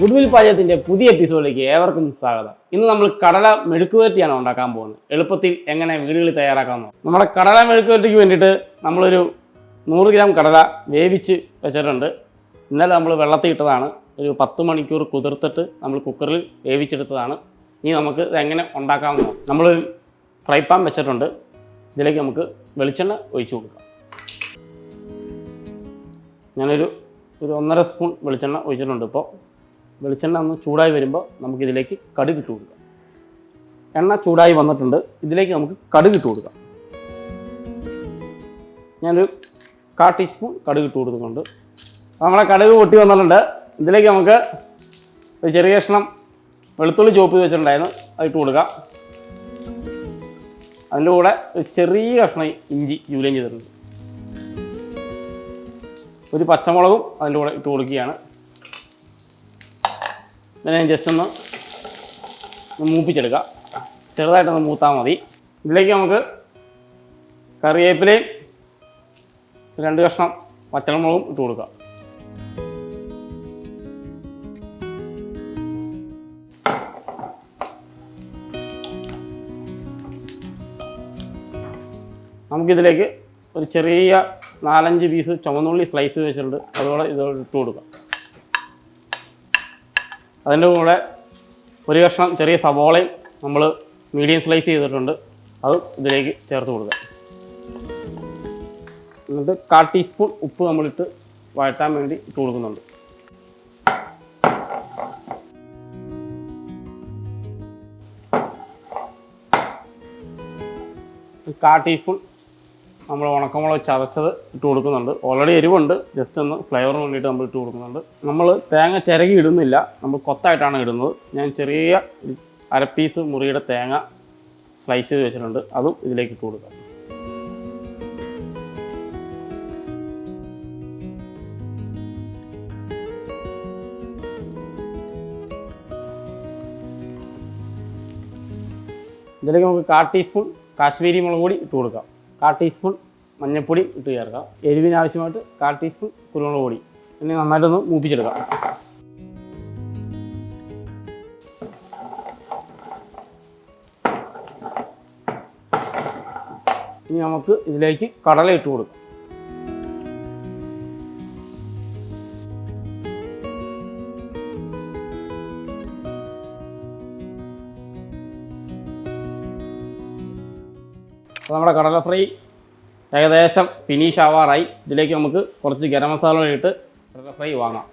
Goodwill പാചകത്തിന്റെ പുതിയ എപ്പിസോഡിലേക്ക് ഏവർക്കും സ്വാഗതം. ഇന്ന് നമ്മൾ കടല മെഴുക്കുവരട്ടിയാണ് ഉണ്ടാക്കാൻ പോകുന്നത്. എളുപ്പത്തിൽ എങ്ങനെ വീടുകളിൽ തയ്യാറാക്കാമെന്നോ. നമ്മുടെ കടല മെഴുക്കുവരട്ടിക്ക് വേണ്ടിയിട്ട് നമ്മളൊരു നൂറ് ഗ്രാം കടല വേവിച്ച് വെച്ചിട്ടുണ്ട്. ഇന്നലെ നമ്മൾ വെള്ളത്തിൽ ഇട്ടതാണ്. ഒരു പത്ത് മണിക്കൂർ കുതിർത്തിട്ട് നമ്മൾ കുക്കറിൽ വേവിച്ചെടുത്തതാണ്. ഇനി നമുക്ക് ഇതെങ്ങനെ ഉണ്ടാക്കാമെന്നോ. നമ്മളൊരു ഫ്രൈ പാൻ വെച്ചിട്ടുണ്ട്. ഇതിലേക്ക് നമുക്ക് വെളിച്ചെണ്ണ ഒഴിച്ചു കൊടുക്കാം. ഞാനൊരു ഒരു ഒന്നര സ്പൂൺ വെളിച്ചെണ്ണ ഒഴിച്ചിട്ടുണ്ട് ഇപ്പോൾ. വെളിച്ചെണ്ണ ഒന്ന് ചൂടായി വരുമ്പോൾ നമുക്ക് ഇതിലേക്ക് കടുക് ഇട്ട് കൊടുക്കാം. എണ്ണ ചൂടായി വന്നിട്ടുണ്ട്. ഇതിലേക്ക് നമുക്ക് കടുക് ഇട്ട് കൊടുക്കാം. ഞാനൊരു കാ ടീസ്പൂൺ കടുക് ഇട്ട് കൊടുക്കുന്നുണ്ട് നമ്മളെ കടുക് പൊട്ടി വന്നിട്ടുണ്ട്. ഇതിലേക്ക് നമുക്ക് ഒരു ചെറിയ കഷ്ണം വെളുത്തുള്ളി ചോപ്പ് വെച്ചിട്ടുണ്ടായിരുന്നു. അതിട്ട് കൊടുക്കാം. അതിന്റെ കൂടെ ഒരു ചെറിയ കഷ്ണം ഇഞ്ചി ജൂലിയം ചെയ്തിട്ടുണ്ട്. ഒരു പച്ചമുളകും അതിന്റെ കൂടെ ഇട്ട് കൊടുക്കുകയാണ്. ഇതിനെ ജസ്റ്റ് ഒന്ന് മൂപ്പിച്ചെടുക്കാം. ചെറുതായിട്ടൊന്ന് മൂത്താൽ മതി. ഇതിലേക്ക് നമുക്ക് കറിവേപ്പിലയും രണ്ട് കഷ്ണം പച്ചമുളകും ഇട്ട് കൊടുക്കാം. നമുക്കിതിലേക്ക് ഒരു ചെറിയ നാലഞ്ച് പീസ് ചുമന്നുള്ളി സ്ലൈസ് വെച്ചിട്ടുണ്ട്. അതുപോലെ ഇതോടെ ഇട്ട് കൊടുക്കാം. അതിന്റെ കൂടെ ഒരു കഷ്ണം ചെറിയ സവോളയും നമ്മൾ മീഡിയം സ്ലൈസ് ചെയ്തിട്ടുണ്ട്. അത് ഇതിലേക്ക് ചേർത്ത് കൊടുക്കുക എന്നിട്ട് കാൽ ടീസ്പൂൺ ഉപ്പ് നമ്മളിട്ട് വഴറ്റാൻ വേണ്ടി ഇട്ട് കൊടുക്കുന്നുണ്ട്. കാൽ ടീസ്പൂൺ നമ്മൾ ഉണക്കമുളക് ചതച്ചത് ഇട്ട് കൊടുക്കുന്നുണ്ട്. ഓൾറെഡി എരിവുണ്ട്. ജസ്റ്റ് ഒന്ന് ഫ്ലേവർ വേണ്ടിയിട്ട് നമ്മൾ ഇട്ട് കൊടുക്കുന്നുണ്ട്. നമ്മൾ തേങ്ങ ചിരകി ഇടുന്നില്ല. നമ്മൾ കൊത്തായിട്ടാണ് ഇടുന്നത്. ഞാൻ ചെറിയ അര പീസ് മുറിയുടെ തേങ്ങ സ്ലൈസ് ചെയ്ത് വെച്ചിട്ടുണ്ട്. അതും ഇതിലേക്ക് ഇട്ട് കൊടുക്കാം. ഇതിലേക്ക് നമുക്ക് കാ ടീസ്പൂൺ കാശ്മീരി മുളക് പൊടി ഇട്ട് കൊടുക്കാം. കാ ടീസ്പൂൺ മഞ്ഞൾപ്പൊടി ഇട്ട് ചേർക്കാം. എരിവിന് ആവശ്യമായിട്ട് കാൽ ടീസ്പൂൺ കുരുമുളക് പൊടി. ഇനി നന്നായിട്ടൊന്ന് മൂപ്പിച്ചെടുക്കാം. ഇനി നമുക്ക് ഇതിലേക്ക് കടല ഇട്ട് കൊടുക്കാം. അപ്പോൾ നമ്മുടെ കടല ഫ്രൈ ഏകദേശം ഫിനിഷ് ആവാറായി. ഇതിലേക്ക് നമുക്ക് കുറച്ച് ഗരം മസാല ഇട്ട് കടല ഫ്രൈ വാങ്ങാം.